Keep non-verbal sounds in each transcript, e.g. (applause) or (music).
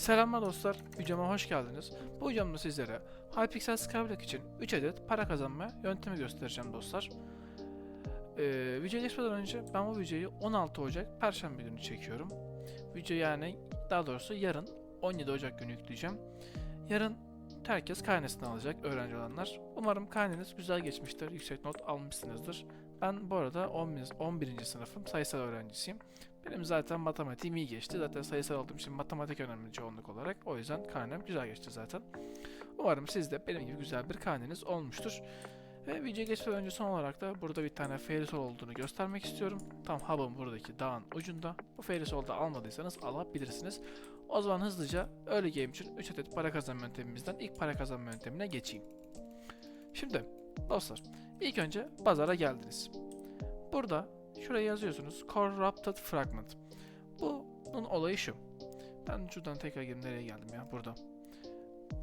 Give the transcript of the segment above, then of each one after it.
Selamlar dostlar, videoma hoş geldiniz. Bu videomda sizlere Hypixel Skyblock için 3 adet para kazanma yöntemi göstereceğim dostlar. Ee, videoya geçmeden önce ben bu videoyu 16 Ocak Perşembe günü çekiyorum. Video yani daha doğrusu yarın 17 Ocak günü yükleyeceğim. Yarın herkes karnesini alacak öğrenci olanlar. Umarım karneniz güzel geçmiştir, yüksek not almışsınızdır. Ben bu arada 11. 11. sınıfım, sayısal öğrencisiyim. Benim zaten matematiğim iyi geçti. Zaten sayısal olduğum için matematik önemli çoğunluk olarak. O yüzden karnem güzel geçti zaten. Umarım siz de benim gibi güzel bir karneniz olmuştur. Ve videoya geçmeden önce son olarak da burada bir tane Ferrisol olduğunu göstermek istiyorum. Tam hub'ın buradaki dağın ucunda. Bu Ferrisol'da almadıysanız alabilirsiniz. O zaman hızlıca Early Game için 3 adet para kazanma yöntemimizden ilk para kazanma yöntemine geçeyim. Şimdi dostlar ilk önce pazara geldiniz. Burada Şuraya yazıyorsunuz. Corrupted Fragment. Bunun olayı şu. Ben şuradan tekrar gireyim. Nereye geldim ya? Burada.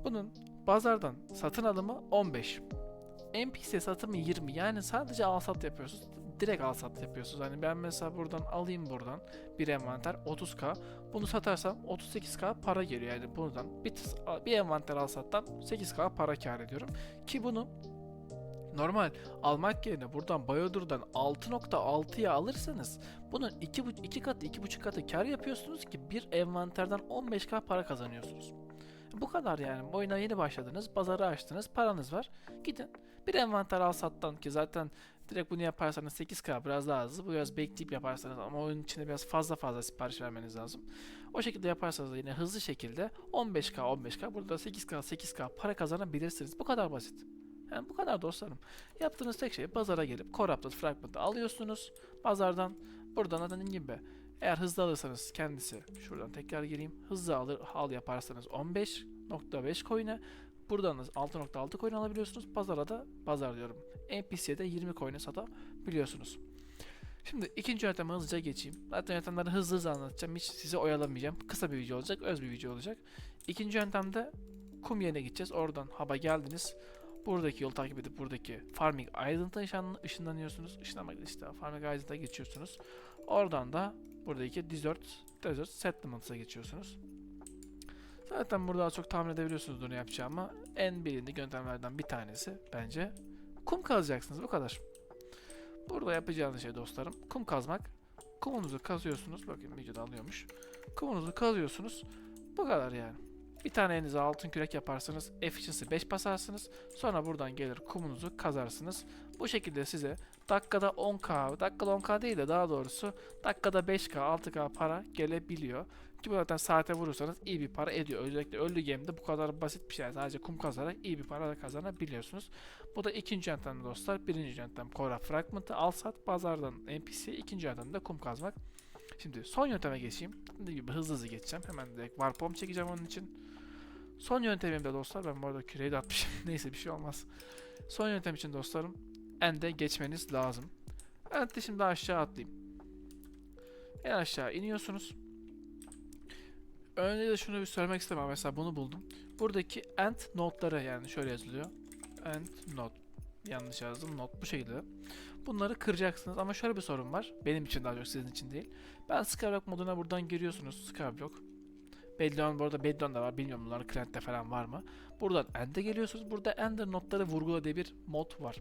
Bunun pazardan satın alımı 15. NPC satımı 20. Yani sadece al sat yapıyorsunuz. Direkt al sat yapıyorsunuz. Hani ben mesela buradan alayım buradan bir envanter 30k. Bunu satarsam 38k para geliyor. Yani buradan bir, bir envanter al sattan 8k para kar ediyorum. Ki bunu normal almak yerine buradan Bayodur'dan 6.6'ya alırsanız bunun 2, 2 katı 2.5 katı kar yapıyorsunuz ki bir envanterden 15k para kazanıyorsunuz. Bu kadar yani. Oyuna yeni başladınız, pazarı açtınız, paranız var. Gidin bir envanter al sattan ki zaten direkt bunu yaparsanız 8k biraz daha hızlı. Bu biraz bekleyip yaparsanız ama oyun içinde biraz fazla fazla sipariş vermeniz lazım. O şekilde yaparsanız yine hızlı şekilde 15k 15k burada 8k 8k para kazanabilirsiniz. Bu kadar basit. Yani bu kadar dostlarım. Yaptığınız tek şey pazara gelip Corrupted Fragment'ı alıyorsunuz. Pazardan buradan da dediğim gibi eğer hızlı alırsanız kendisi şuradan tekrar gireyim. Hızlı alır al yaparsanız 15.5 coin'e buradan da 6.6 coin alabiliyorsunuz. Pazara da pazar diyorum. NPC'ye de 20 coin'e satabiliyorsunuz. Şimdi ikinci yönteme hızlıca geçeyim. Zaten yöntemleri hızlı hızlı anlatacağım. Hiç sizi oyalamayacağım. Kısa bir video olacak, öz bir video olacak. İkinci yöntemde kum yerine gideceğiz. Oradan haba geldiniz. Buradaki yolu takip edip buradaki Farming Island'a ışın, ışınlanıyorsunuz. Işınlamak işte Farming Island'a geçiyorsunuz. Oradan da buradaki Desert, Desert Settlements'a geçiyorsunuz. Zaten burada çok tahmin edebiliyorsunuz bunu yapacağımı. En bilindik yöntemlerden bir tanesi bence kum kazacaksınız bu kadar. Burada yapacağınız şey dostlarım kum kazmak. Kumunuzu kazıyorsunuz. Bakın videoda alıyormuş. Kumunuzu kazıyorsunuz. Bu kadar yani. Bir tane elinize altın kürek yaparsanız efficiency 5 basarsınız. Sonra buradan gelir kumunuzu kazarsınız. Bu şekilde size dakikada 10k, dakikada 10k değil de daha doğrusu dakikada 5k, 6k para gelebiliyor. Ki bu zaten saate vurursanız iyi bir para ediyor. Özellikle early game'de bu kadar basit bir şey. Sadece kum kazarak iyi bir para da kazanabiliyorsunuz. Bu da ikinci yöntem dostlar. Birinci yöntem Cora Fragment'ı al sat pazardan NPC. ikinci yöntem de kum kazmak. Şimdi son yönteme geçeyim. Dediğim gibi hızlı hızlı geçeceğim. Hemen direkt warp home çekeceğim onun için. Son yöntemim de dostlar. Ben bu arada küreyi de atmışım. (laughs) Neyse bir şey olmaz. Son yöntem için dostlarım. End'e geçmeniz lazım. Evet de şimdi aşağı atlayayım. En aşağı iniyorsunuz. Önce de şunu bir söylemek istemem. Mesela bunu buldum. Buradaki end notları yani şöyle yazılıyor. End not. Yanlış yazdım. Not bu şekilde. Bunları kıracaksınız ama şöyle bir sorun var. Benim için daha çok sizin için değil. Ben Skyblock moduna buradan giriyorsunuz. Skyblock. Bedlon bu arada Bedlon da var. Bilmiyorum bunların Client'te falan var mı? Buradan End'e geliyorsunuz. Burada Ender notları vurgula diye bir mod var.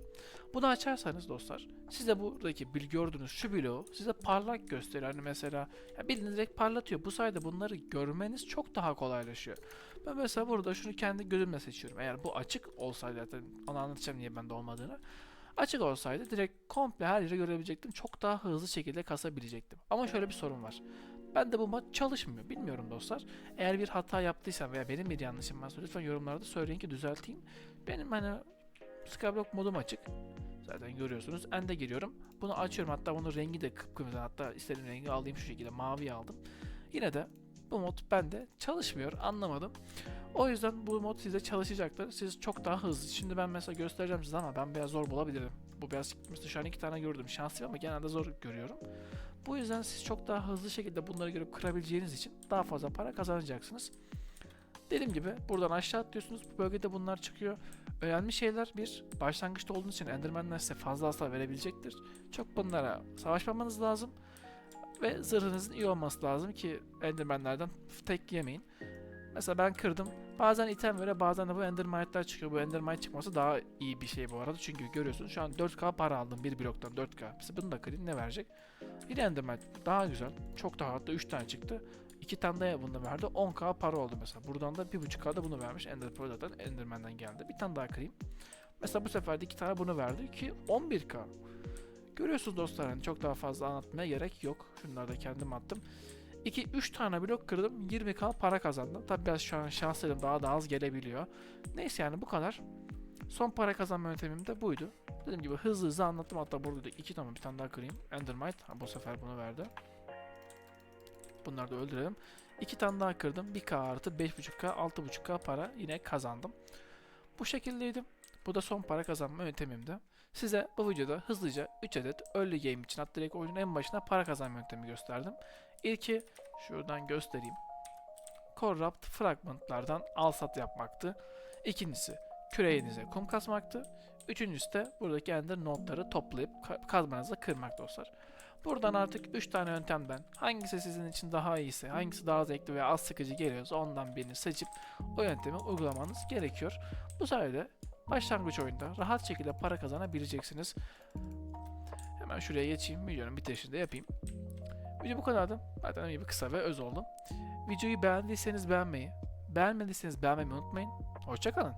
Bunu açarsanız dostlar size buradaki bil gördüğünüz şu bloğu size parlak gösteriyor. Hani mesela ya bildiğiniz direkt parlatıyor. Bu sayede bunları görmeniz çok daha kolaylaşıyor. Ben mesela burada şunu kendi gözümle seçiyorum. Eğer bu açık olsaydı zaten onu anlatacağım niye bende olmadığını. Açık olsaydı direkt komple her yeri görebilecektim. Çok daha hızlı şekilde kasabilecektim. Ama şöyle bir sorun var. Ben de bu mod çalışmıyor. Bilmiyorum dostlar. Eğer bir hata yaptıysam veya benim bir yanlışım varsa lütfen yorumlarda söyleyin ki düzelteyim. Benim hani Skyblock modum açık. Zaten görüyorsunuz. End'e giriyorum. Bunu açıyorum. Hatta bunun rengi de kıpkırmızı. Hatta istediğim rengi alayım şu şekilde. Mavi aldım. Yine de bu mod bende çalışmıyor. Anlamadım. O yüzden bu mod size çalışacaktır. Siz çok daha hızlı. Şimdi ben mesela göstereceğim size ama ben biraz zor bulabilirim. Bu biraz mesela şu an iki tane gördüm. Şanslıyım ama genelde zor görüyorum. Bu yüzden siz çok daha hızlı şekilde bunları görüp kırabileceğiniz için daha fazla para kazanacaksınız. Dediğim gibi buradan aşağı atlıyorsunuz. Bu bölgede bunlar çıkıyor. Önemli şeyler bir, başlangıçta olduğunuz için Enderman'lar size fazla hasar verebilecektir. Çok bunlara savaşmamanız lazım. Ve zırhınızın iyi olması lazım ki Enderman'lerden tek yemeyin. Mesela ben kırdım. Bazen item böyle bazen de bu endermite'lar çıkıyor. Bu endermite çıkması daha iyi bir şey bu arada. Çünkü görüyorsun şu an 4k para aldım bir bloktan 4k. Mesela bunu da kırayım ne verecek? Yine endermite daha güzel. Çok daha hatta 3 tane çıktı. 2 tane de bunu verdi. 10k para oldu mesela. Buradan da 1.5k da bunu vermiş. Ender Pearl zaten Enderman'den geldi. Bir tane daha kırayım. Mesela bu sefer de 2 tane bunu verdi ki 11k. Görüyorsunuz dostlar hani çok daha fazla anlatmaya gerek yok. Şunları da kendim attım. 2-3 tane blok kırdım 20k para kazandım. Tabi biraz şu an şanslıyım daha da az gelebiliyor. Neyse yani bu kadar. Son para kazanma yöntemim de buydu. Dediğim gibi hızlı hızlı anlattım hatta burada da 2 tane bir tane daha kırayım. Endermite ha, bu sefer bunu verdi. Bunları da öldürelim. 2 tane daha kırdım. 1k artı 5.5k 6.5k para yine kazandım. Bu şekildeydim. Bu da son para kazanma yöntemimdi. Size bu videoda hızlıca 3 adet early game için hatta direkt oyunun en başına para kazanma yöntemi gösterdim. İlki şuradan göstereyim. Corrupt fragmentlardan al sat yapmaktı. İkincisi küreğinize kum kasmaktı. Üçüncüsü de buradaki ender notları toplayıp ka- kazmanızı kırmak dostlar. Buradan artık 3 tane yöntemden hangisi sizin için daha iyiyse, hangisi daha zevkli veya az sıkıcı geliyorsa ondan birini seçip o yöntemi uygulamanız gerekiyor. Bu sayede başlangıç oyunda rahat şekilde para kazanabileceksiniz. Hemen şuraya geçeyim. Videonun bitirişini de yapayım. Video bu kadardı. Zaten gibi kısa ve öz oldu. Videoyu beğendiyseniz beğenmeyi, beğenmediyseniz beğenmeyi unutmayın. Hoşçakalın.